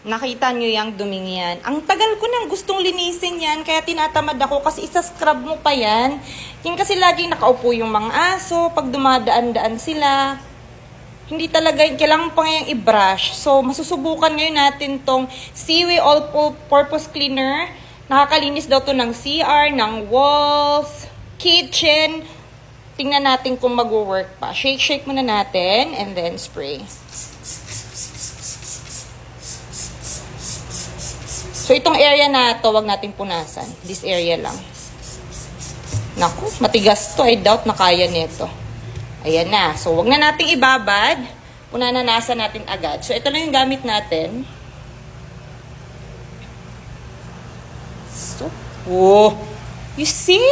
Nakita nyo yung duming yan. Ang tagal ko nang gustong linisin yan, kaya tinatamad ako kasi isa-scrub mo pa yan. Yan kasi laging nakaupo yung mga aso, pag dumadaan-daan sila. Hindi talaga, kailangan pa ngayong i-brush. So, masusubukan ngayon natin tong Seaway All-Purpose Cleaner. Nakakalinis daw to ng CR, ng walls, kitchen. Tingnan natin kung mag-work pa. Shake-shake muna natin and then spray. So, itong area na to, wag nating punasan. This area lang. Naku, matigas to. I doubt na kaya nito. Ayan na. So, wag na nating ibabad. Punananasan natin agad. So, ito lang yung gamit natin. So, oh, you see?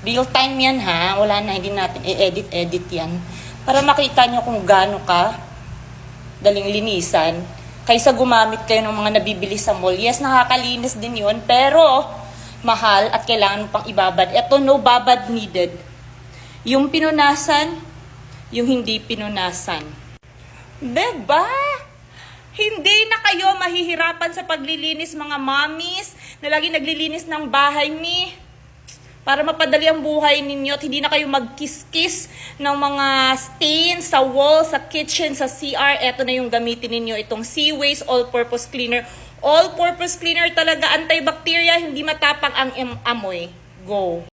Real time yan ha. Wala na, hindi natin i-edit-edit yan. Para makita nyo kung gaano ka daling linisan kaysa gumamit kayo ng mga nabibili sa mall. Yes, nakakalinis din yon pero mahal at kailangan mo pang ibabad. Ito, no babad needed. Yung pinunasan, yung hindi pinunasan. Diba? Hindi na kayo mahihirapan sa paglilinis mga mommies na lagi naglilinis ng bahay ni para mapadali ang buhay ninyo at hindi na kayo magkiskis ng mga stains sa wall, sa kitchen, sa CR. Ito na yung gamitin ninyo, itong Seaways All-Purpose Cleaner. All-Purpose Cleaner talaga, antibacteria, hindi matapang ang amoy. Go!